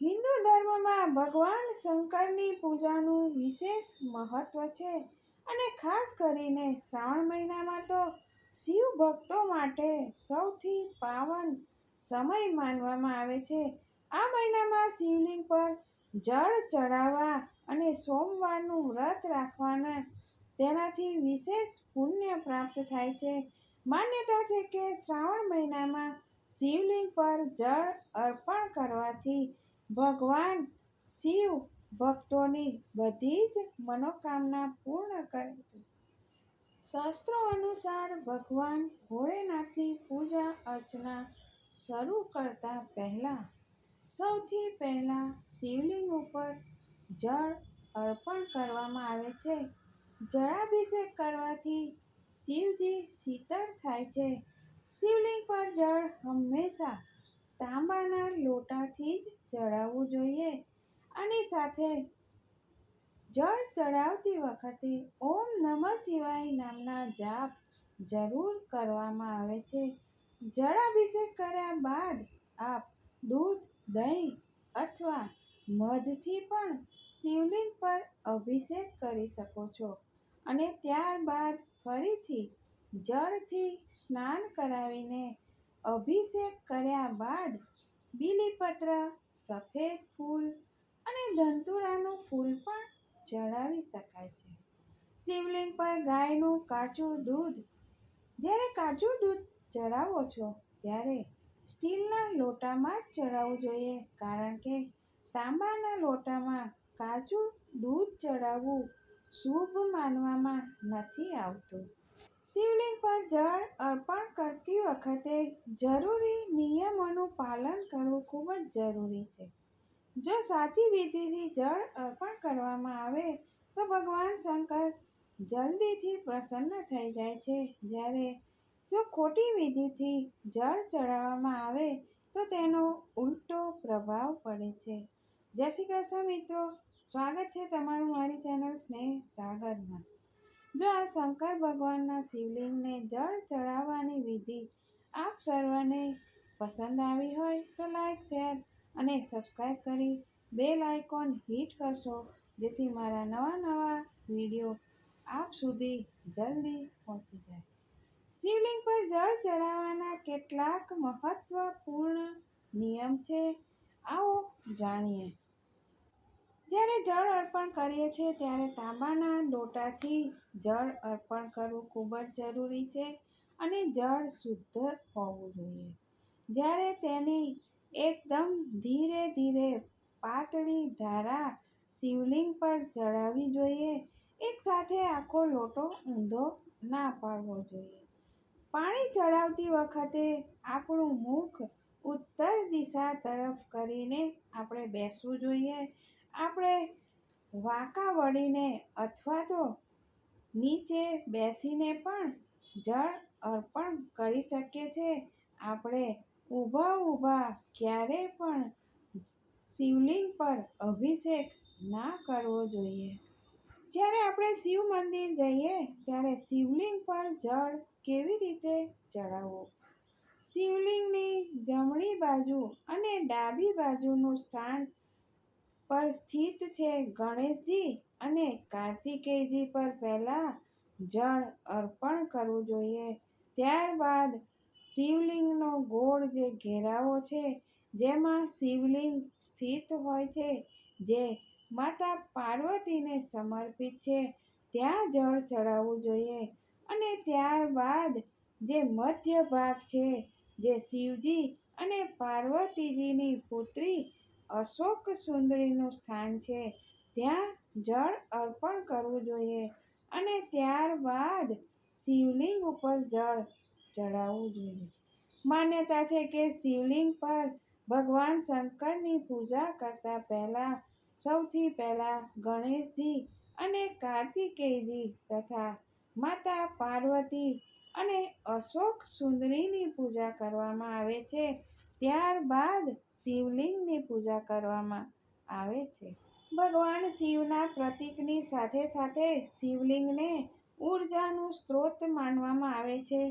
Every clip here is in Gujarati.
હિન્દુ ધર્મમાં ભગવાન શંકરની પૂજાનું વિશેષ મહત્વ છે અને ખાસ કરીને શ્રાવણ મહિનામાં તો શિવ ભક્તો માટે સૌથી પાવન સમય માનવામાં આવે છે. આ મહિનામાં શિવલિંગ પર જળ ચડાવવા અને સોમવારનું વ્રત રાખવાના તેનાથી વિશેષ પુણ્ય પ્રાપ્ત થાય છે. માન્યતા છે કે શ્રાવણ મહિનામાં શિવલિંગ પર જળ અર્પણ કરવાથી ભગવાન શિવ ભક્તોની બધી જ મનોકામના પૂર્ણ કરે છે. શાસ્ત્રો અનુસાર ભગવાન ભોળેનાથની પૂજા અર્ચના શરૂ કરતા પહેલા સૌથી પહેલા શિવલિંગ ઉપર જળ અર્પણ કરવામાં આવે છે. જળાભિષેક કરવાથી શિવજી શીતળ થાય છે. શિવલિંગ પર જળ હંમેશા તાંબાના લોટાથી જ ચડાવવું જોઈએ અને સાથે જળ ચડાવતી વખતે ઓમ નમઃ શિવાય નામના જાપ જરૂર કરવામાં આવે છે. જળાભિષેક કર્યા બાદ આપ દૂધ, દહીં અથવા મધથી પણ શિવલિંગ પર અભિષેક કરી શકો છો અને ત્યારબાદ ફરીથી જળથી સ્નાન કરાવીને અભિષેક કર્યા બાદ બીલીપત્ર સફેદ ફૂલ અને ધતૂરાનું ફૂલ પણ ચડાવી શકાય છે. શિવલિંગ પર ગાયનું કાચું દૂધ. જ્યારે કાચું દૂધ ચડાવો છો, ત્યારે સ્ટીલના લોટામાં જ ચડાવવું જોઈએ, કારણ કે તાંબાના લોટામાં કાચું દૂધ ચડાવવું શુભ માનવામાં નથી આવતું. શિવલિંગ પર જળ અર્પણ કરતી વખતે જરૂરી નિયમોનું પાલન કરવું ખૂબ જ જરૂરી છે. જો સાચી વિધિથી જળ અર્પણ કરવામાં આવે, તો ભગવાન શંકર જલ્દીથી પ્રસન્ન થઈ જાય છે. જ્યારે જો ખોટી વિધિથી જળ ચડાવવામાં આવે, તો તેનો ઉલટો પ્રભાવ પડે છે. જય શ્રી કૃષ્ણ મિત્રો. સ્વાગત છે તમારું મારી ચેનલ સ્નેહ સાગરમાં. જો આ શંકર ભગવાનના શિવલિંગને જળ ચડાવવાની વિધિ આપ સર્વને પસંદ આવી હોય તો લાઈક શેર અને સબસ્ક્રાઈબ કરી બેલ આઇકોન હિટ કરશો, જેથી મારા નવા નવા વીડિયો આપ સુધી જલ્દી પહોંચી જાય. શિવલિંગ પર જળ ચડાવવાના કેટલાક મહત્વપૂર્ણ નિયમ છે. આવો જાણીએ. જ્યારે જળ અર્પણ કરીએ છીએ, ત્યારે તાંબાના લોટાથી જળ અર્પણ કરવું ખૂબ જ જરૂરી છે અને જળ શુદ્ધ હોવું જોઈએ. જ્યારે તેની એકદમ ધીરે ધીરે પાતળી ધારા શિવલિંગ પર ચડાવવી જોઈએ એકસાથે આખો લોટો ઊંધો ના પાડવો જોઈએ. પાણી ચડાવતી વખતે આપણું મુખ ઉત્તર દિશા તરફ કરીને આપણે બેસવું જોઈએ. આપણે વાંકા વળીને અથવા તો નીચે બેસીને પણ જળ અર્પણ કરી શકીએ છીએ. આપણે ઊભા ઊભા ક્યારેય પણ શિવલિંગ પર અભિષેક ના કરવો જોઈએ. જ્યારે આપણે શિવ મંદિર જઈએ, ત્યારે શિવલિંગ પર જળ કેવી રીતે ચડાવવું? શિવલિંગની જમણી બાજુ અને ડાબી બાજુનું સ્થાન પર સ્થિત છે ગણેશજી અને કાર્તિકેયજી પર પહેલાં જળ અર્પણ કરવું જોઈએ. ત્યારબાદ શિવલિંગનો ગોળ જે ઘેરાવો છે, જેમાં શિવલિંગ સ્થિત હોય છે, જે માતા પાર્વતીને સમર્પિત છે, ત્યાં જળ ચડાવવું જોઈએ. અને ત્યારબાદ જે મધ્ય ભાગ છે, જે શિવજી અને પાર્વતીજીની પુત્રી અશોક સુંદરીનું સ્થાન છે, ત્યાં જળ અર્પણ કરવું જોઈએ. અને ત્યારબાદ શિવલિંગ ઉપર જળ ચડાવવું જોઈએ. માન્યતા છે કે શિવલિંગ પર ભગવાન શંકરની પૂજા કરતા પહેલા, સૌથી પહેલા ગણેશજી અને કાર્તિકેયજી તથા માતા પાર્વતી અને અશોક સુંદરીની પૂજા કરવામાં આવે છે. ત્યારબાદ શિવલિંગની પૂજા કરવામાં આવે છે. ભગવાન શિવના પ્રતીકની સાથે સાથે શિવલિંગને ઉર્જાનું સ્ત્રોત માનવામાં આવે છે.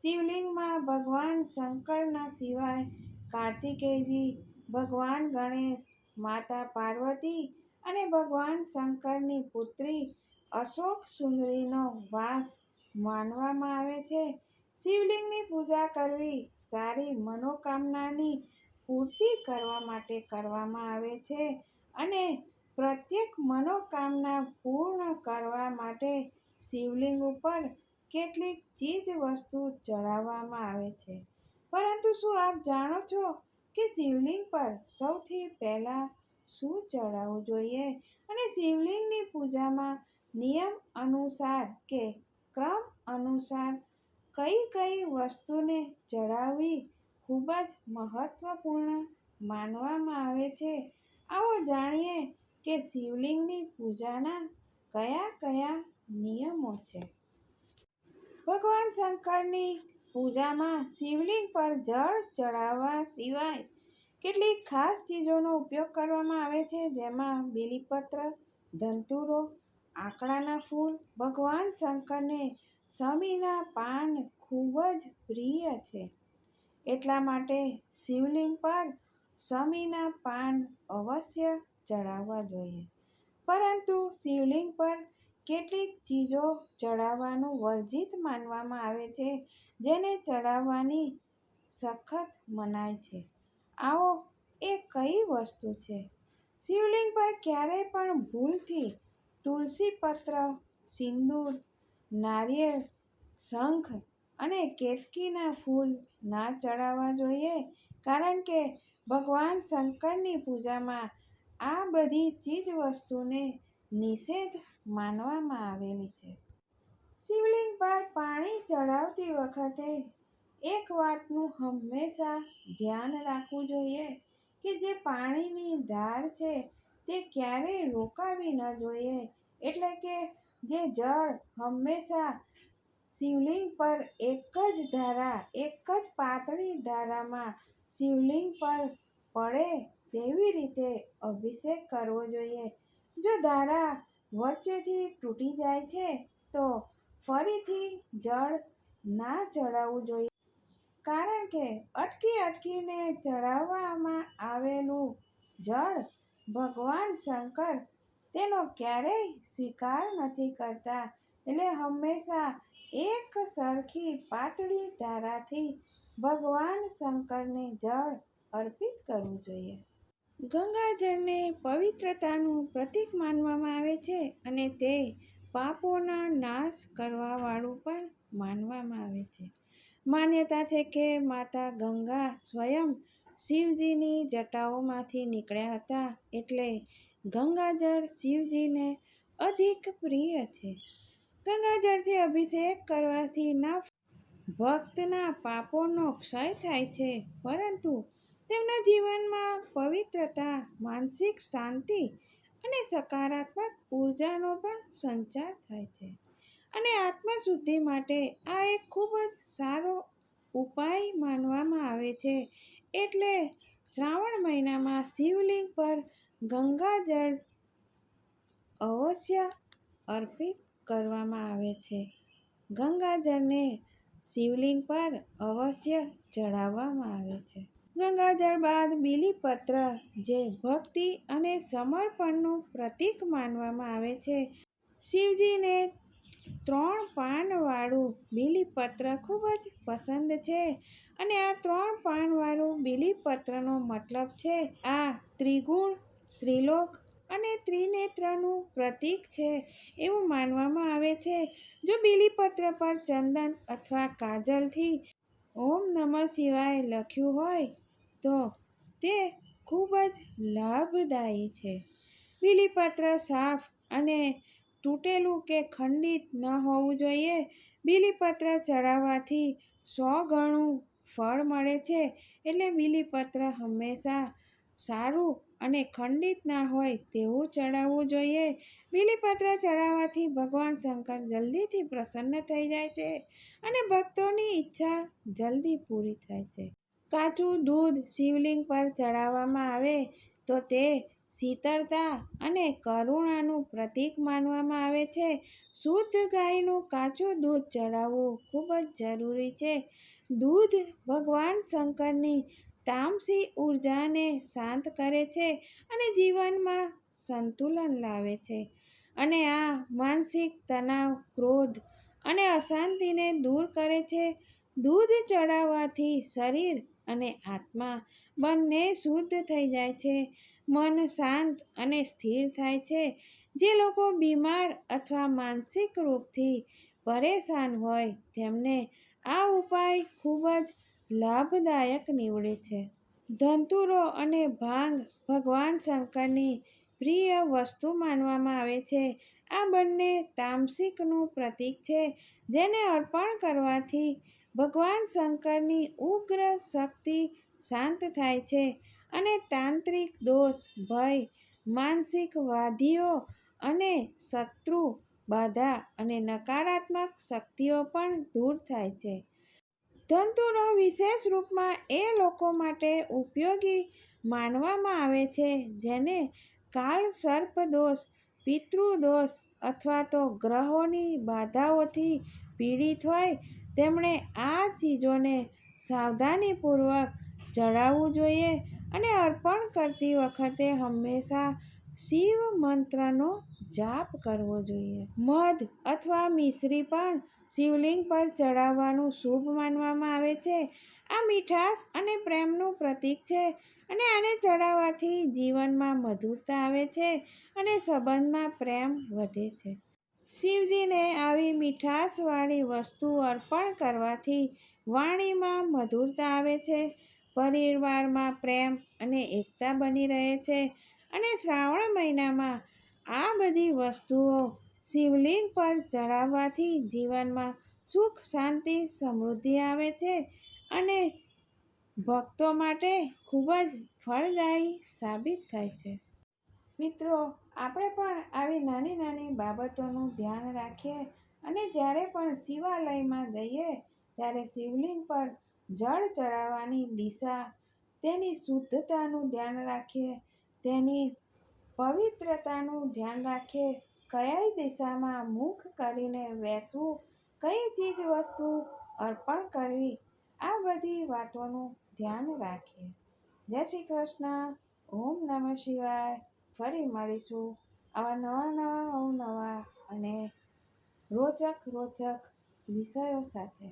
શિવલિંગમાં ભગવાન શંકરના સિવાય કાર્તિકેયજી, ભગવાન ગણેશ, માતા પાર્વતી અને ભગવાન શંકરની પુત્રી અશોક સુંદરીનો વાસ માનવામાં આવે છે. શિવલિંગની પૂજા કરવી સારી મનોકામનાની પૂર્તિ કરવા માટે કરવામાં આવે છે અને પ્રત્યેક મનોકામના પૂર્ણ કરવા માટે શિવલિંગ ઉપર કેટલીક ચીજ વસ્તુ ચડાવવામાં આવે છે. પરંતુ શું આપ જાણો છો કે શિવલિંગ પર સૌથી પહેલાં શું ચડાવવું જોઈએ? અને શિવલિંગની પૂજામાં નિયમ અનુસાર કે ક્રમ અનુસાર કઈ કઈ વસ્તુને ચડાવવી ખૂબ જ મહત્વપૂર્ણ માનવામાં આવે છે? આવો જાણીએ કે શિવલિંગની પૂજાના કયા કયા નિયમો છે. ભગવાન શંકરની પૂજામાં શિવલિંગ પર જળ ચડાવવા સિવાય કેટલીક ખાસ ચીજોનો ઉપયોગ કરવામાં આવે છે, જેમાં બીલીપત્ર, ધંતુરો, આંકડાના ફૂલ. ભગવાન શંકરને શમીના પાન ખૂબ જ પ્રિય છે. એટલા માટે શિવલિંગ પર શમીના પાન અવશ્ય ચડાવવા જોઈએ. પરંતુ શિવલિંગ પર કેટલીક ચીજો ચડાવવાનું વર્જિત માનવામાં આવે છે, જેને ચડાવવાની સખત મનાઈ છે. આવો, એ કઈ વસ્તુ છે? શિવલિંગ પર ક્યારેય પણ ભૂલથી તુલસી પત્ર, સિંદૂર, નારિયેળ, શંખ અને કેતકીના ફૂલ ના ચડાવવા જોઈએ, કારણ કે ભગવાન શંકરની પૂજામાં આ બધી ચીજવસ્તુને નિષેધ માનવામાં આવેલી છે. શિવલિંગ પર પાણી ચડાવતી વખતે એક વાતનું હંમેશા ધ્યાન રાખવું જોઈએ કે જે પાણીની ધાર છે તે ક્યારેય રોકાવી ન જોઈએ. એટલે કે જે જળ હંમેશા શિવલિંગ પર એક જ ધારા, એક જ પાતળી ધારામાં શિવલિંગ પર પડે તેવી રીતે અભિષેક કરવો જોઈએ. જો ધારા વચ્ચેથી તૂટી જાય છે, તો ફરીથી જળ ના ચડાવવું જોઈએ. કારણ કે અટકી અટકીને ચડાવવામાં આવેલું જળ ભગવાન શંકર તેનો ક્યારેય સ્વીકાર નથી કરતા. એટલે હંમેશા એક સરખી પાતળી ધારાથી ભગવાન શંકરને જળ અર્પિત કરવું જોઈએ. ગંગાજળને પવિત્રતાનું પ્રતીક માનવામાં આવે છે અને તે પાપોના નાશ કરવાવાળું પણ માનવામાં આવે છે. માન્યતા છે કે માતા ગંગા સ્વયં શિવજીની જટાઓમાંથી નીકળ્યા હતા એટલે ગંગાજળ શિવજીને અધિક પ્રિય છે. ગંગાજળથી અભિષેક કરવાથી ના ભક્તના પાપોનો ક્ષય થાય છે, પરંતુ તેમના જીવનમાં પવિત્રતા, માનસિક શાંતિ અને સકારાત્મક ઉર્જાનો પણ સંચાર થાય છે. અને આત્મશુદ્ધિ માટે આ એક ખૂબ જ સારો ઉપાય માનવામાં આવે છે. એટલે શ્રાવણ મહિનામાં શિવલિંગ પર ગંગાજળ અવશ્ય અર્પિત કરવામાં આવે છે. ગંગાજળને શિવલિંગ પર અવશ્ય ચઢાવવામાં આવે છે. ગંગાજળ બાદ બીલીપત્ર જે ભક્તિ અને સમર્પણનું પ્રતીક માનવામાં આવે છે. શિવજીને ત્રણ પાનવાળું બીલીપત્ર ખૂબ જ પસંદ છે અને આ ત્રણ પાનવાળું બીલીપત્રનો મતલબ છે આ ત્રિગુણ, ત્રિલોક અને ત્રિનેત્રનું પ્રતીક છે એવું માનવામાં આવે છે. જો બીલીપત્ર પર ચંદન અથવા કાજલથી ઓમ નમઃ શિવાય લખ્યું હોય તો તે ખૂબ જ લાભદાયી છે. બીલીપત્ર સાફ અને તૂટેલું કે ખંડિત ન હોવું જોઈએ. બીલીપત્ર ચડાવવાથી સો ગણું ફળ મળે છે. એટલે બીલીપત્ર હંમેશા સારું અને ખંડિત ના હોય તેવું ચડાવવું જોઈએ. બીલીપત્ર ચડાવવાથી ભગવાન શંકર જલ્દીથી પ્રસન્ન થઈ જાય છે અને ભક્તોની ઈચ્છા જલ્દી પૂરી થાય છે. કાચું દૂધ શિવલિંગ પર ચડાવવામાં આવે તો તે શીતળતા અને કરુણાનું પ્રતીક માનવામાં આવે છે. શુદ્ધ ગાયનું કાચું દૂધ ચડાવવું ખૂબ જ જરૂરી છે. દૂધ ભગવાન શંકરની તામસી ઉર્જાને શાંત કરે છે અને જીવનમાં સંતુલન લાવે છે. અને આ માનસિક તણાવ, ક્રોધ અને અશાંતિને દૂર કરે છે. દૂધ ચડાવવાથી શરીર અને આત્મા બંને શુદ્ધ થઈ જાય છે. મન શાંત અને સ્થિર થાય છે. જે લોકો બીમાર અથવા માનસિક રૂપથી પરેશાન હોય, તેમને આ ઉપાય ખૂબ જ લાભદાયક નીવડે છે. ધંતુરો અને ભાંગ ભગવાન શંકરની પ્રિય વસ્તુ માનવામાં આવે છે. આ બંને તામસિકનું પ્રતીક છે, જેને અર્પણ કરવાથી ભગવાન શંકરની ઉગ્ર શક્તિ શાંત થાય છે અને તાંત્રિક દોષ, ભય, માનસિક વાદીઓ અને શત્રુ બાધા અને નકારાત્મક શક્તિઓ પણ દૂર થાય છે. ધંતુનો વિશેષ રૂપમાં એ લોકો માટે ઉપયોગી માનવામાં આવે છે જેને દોષ, પિતૃ દોષ અથવા તો ગ્રહોની બાધાઓથી પીડિત હોય તેમણે આ ચીજોને સાવધાનીપૂર્વક ચડાવવું જોઈએ અને અર્પણ કરતી વખતે હંમેશા શિવ મંત્રનો જાપ કરવો જોઈએ. મધ અથવા મિશ્રી પણ શિવલિંગ પર ચડાવવાનું શુભ માનવામાં આવે છે. આ મીઠાશ અને પ્રેમનું પ્રતીક છે અને આને ચડાવવાથી જીવનમાં મધુરતા આવે છે અને સંબંધમાં પ્રેમ વધે છે. શિવજીને આવી મીઠાશવાળી વસ્તુ અર્પણ કરવાથી વાણીમાં મધુરતા આવે છે, પરિવારમાં પ્રેમ અને એકતા બની રહે છે અને શ્રાવણ મહિનામાં આ બધી વસ્તુઓ શિવલિંગ પર ચડાવવાથી જીવનમાં સુખ, શાંતિ, સમૃદ્ધિ આવે છે અને ભક્તો માટે ખૂબ જ ફળદાયી સાબિત થાય છે. મિત્રો આપણે પણ આવી નાની નાની બાબતોનું ધ્યાન રાખીએ અને જ્યારે પણ શિવાલયમાં જઈએ, ત્યારે શિવલિંગ પર જળ ચડાવવાની દિશા, તેની શુદ્ધતાનું ધ્યાન રાખીએ, તેની પવિત્રતાનું ધ્યાન રાખીએ, કયા દિશામાં મુખ કરીને બેસવું, કઈ ચીજ વસ્તુ અર્પણ કરવી, આ બધી વાતોનું ધ્યાન રાખીએ. જય શ્રી કૃષ્ણ. ઓમ નમઃ શિવાય. ફરી મળીશું. આવા નવા નવા અવનવા અને રોચક રોચક વિષયો સાથે.